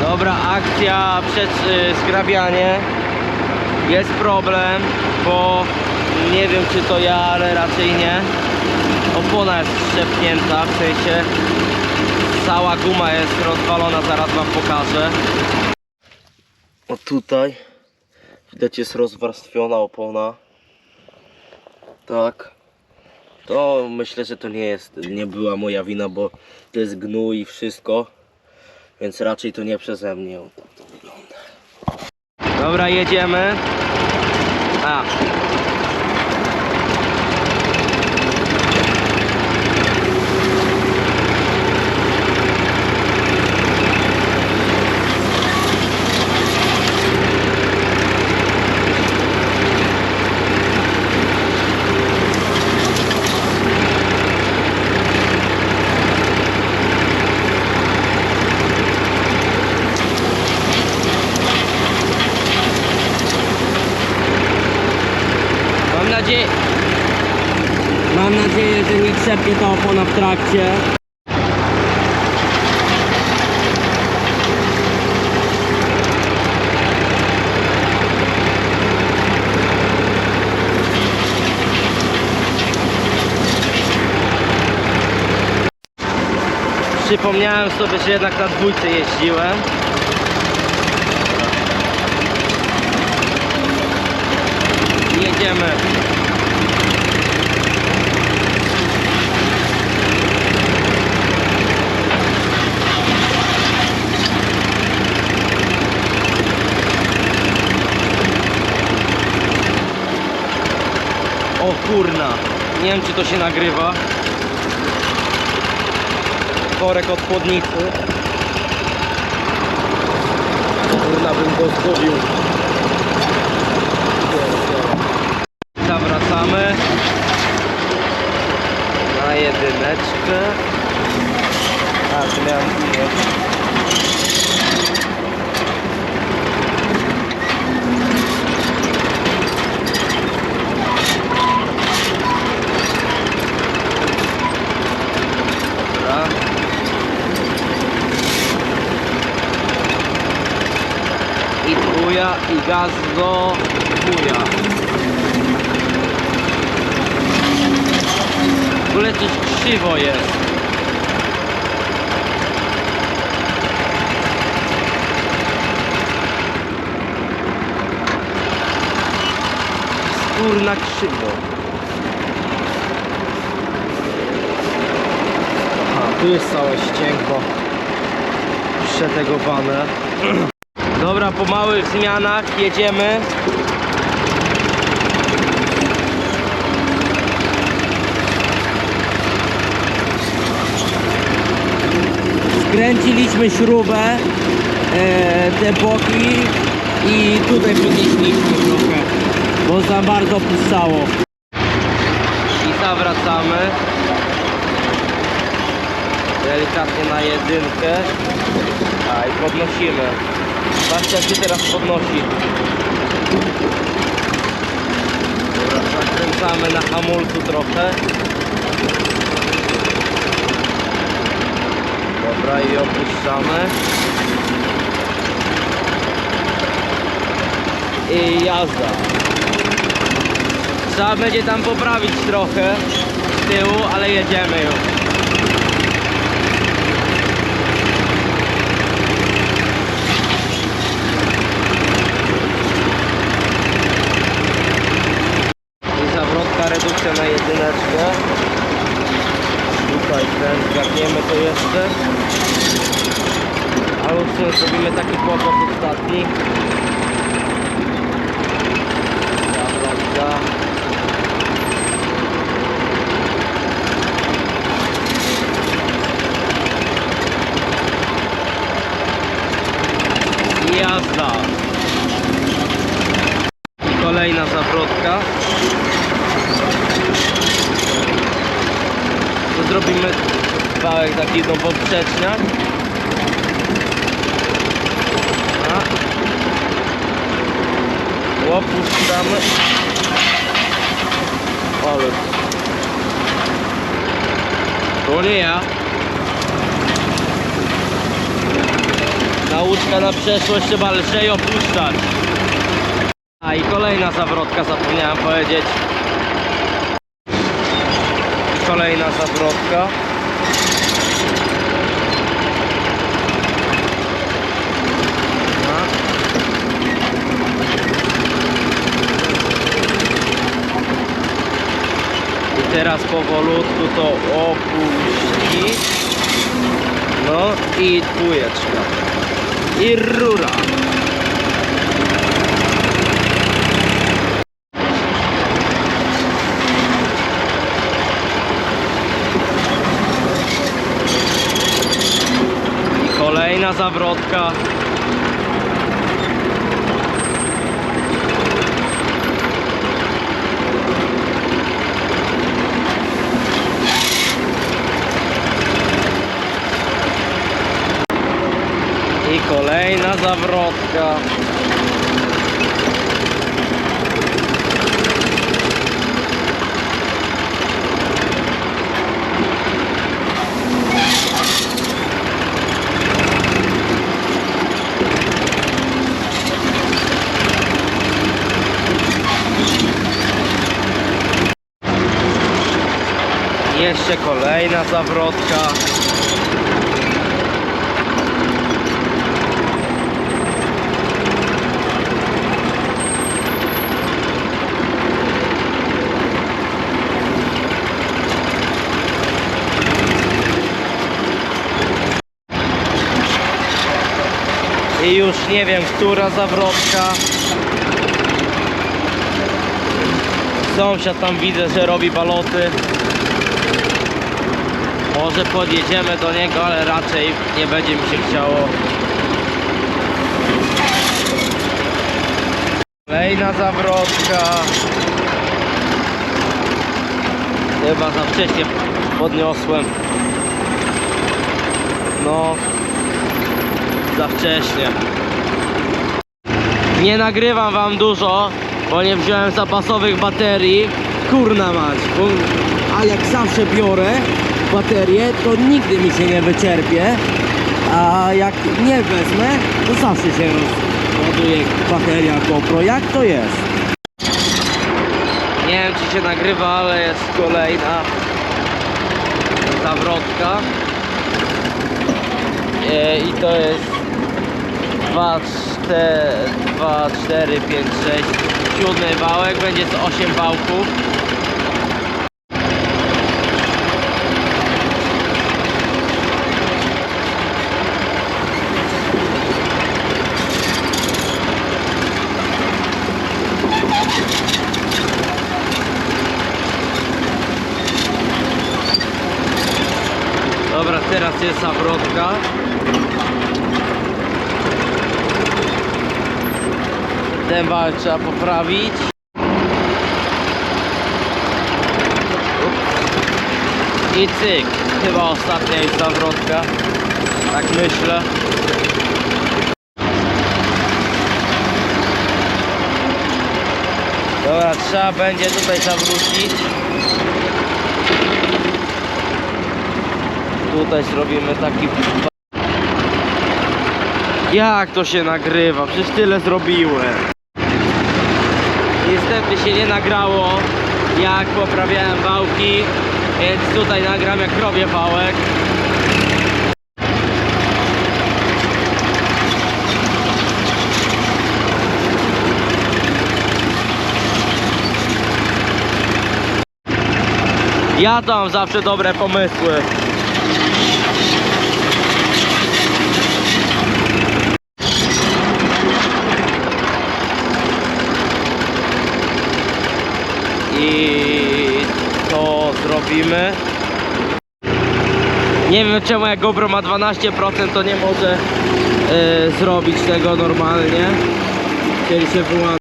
Dobra, akcja przed y, zgrabianie. Jest problem, bo nie wiem czy to ja, ale raczej nie. Opona jest szczepnięta, w sensie cała guma jest rozwalona, zaraz wam pokażę. O tutaj widać jest rozwarstwiona opona. Tak. To myślę, że to nie jest, nie była moja wina, bo to jest gnój i wszystko. Więc raczej to nie przeze mnie. Tak to wygląda. Dobra, jedziemy. A. trzepnie ta opona w trakcie. Przypomniałem sobie, że jednak na dwójce jeździłem. Jedziemy. O kurna, nie wiem czy to się nagrywa. Korek od chłodnicy. Kurna bym go zgubił. Zawracamy na jedyneczkę. A, tu miałem I dwuja, i gaz do dwuja. W ogóle coś krzywo jest. Skórna krzywo. Aha, tu jest całe ścięgło przetegowane. Dobra, po małych zmianach jedziemy. Skręciliśmy śrubę, e, te boki i tutaj podnieśliśmy trochę, bo za bardzo puszczało. I zawracamy. Delikatnie na jedynkę. A i podnosimy. Jak się teraz podnosi. Dobra, zakręcamy na hamulcu trochę. Dobra i opuszczamy. I jazda. Trzeba będzie tam poprawić trochę z tyłu, ale jedziemy już. I zawrotka, redukcja na jedyneczkę. Tutaj ten zgarniemy to jeszcze. Ale w sumie zrobimy taki pokład ostatni. Zawrotka. I Jazda. Kolejna zawrotka. To zrobimy wałek taki no poprzeczniak. A. Opuszczamy. Ale... To nie ja. Nauczka na przeszłość trzeba lżej opuszczać. A i kolejna zawrotka, zapomniałem powiedzieć. Kolejna zawrotka. I teraz powolutku to opuścić. No i dwójeczka. I rura. I kolejna zawrotka. I kolejna zawrotka. Kolejna zawrotka. I już nie wiem, która zawrotka. Sąsiad tam widzę, że robi baloty. Może podjedziemy do niego, ale raczej nie będzie mi się chciało. Kolejna zawrotka. Chyba za wcześnie podniosłem. No, za wcześnie. Nie nagrywam wam dużo, bo nie wziąłem zapasowych baterii. Kurna mać, a jak zawsze biorę baterię, to nigdy mi się nie wyczerpie. A jak nie wezmę, to zawsze się rozładuje bateria GoPro. Jak to jest? Nie wiem czy się nagrywa, ale jest kolejna zawrotka. E, I to jest 2, 4, 2, 4, 5, 6, siódmy wałek, będzie z 8 wałków. Jest zawrotka. Ten wałek trzeba poprawić. I cyk. Chyba ostatnia jest zawrotka. Tak myślę. Dobra, trzeba będzie tutaj zawrócić. Tutaj zrobimy taki... Jak to się nagrywa? Przecież tyle zrobiłem. Niestety się nie nagrało, jak poprawiałem wałki, więc tutaj nagram jak robię wałek. Ja to mam zawsze dobre pomysły. I to zrobimy. Nie wiem czemu jak GoPro ma 12% to nie może e, zrobić tego normalnie. Kiedy się wyłączy.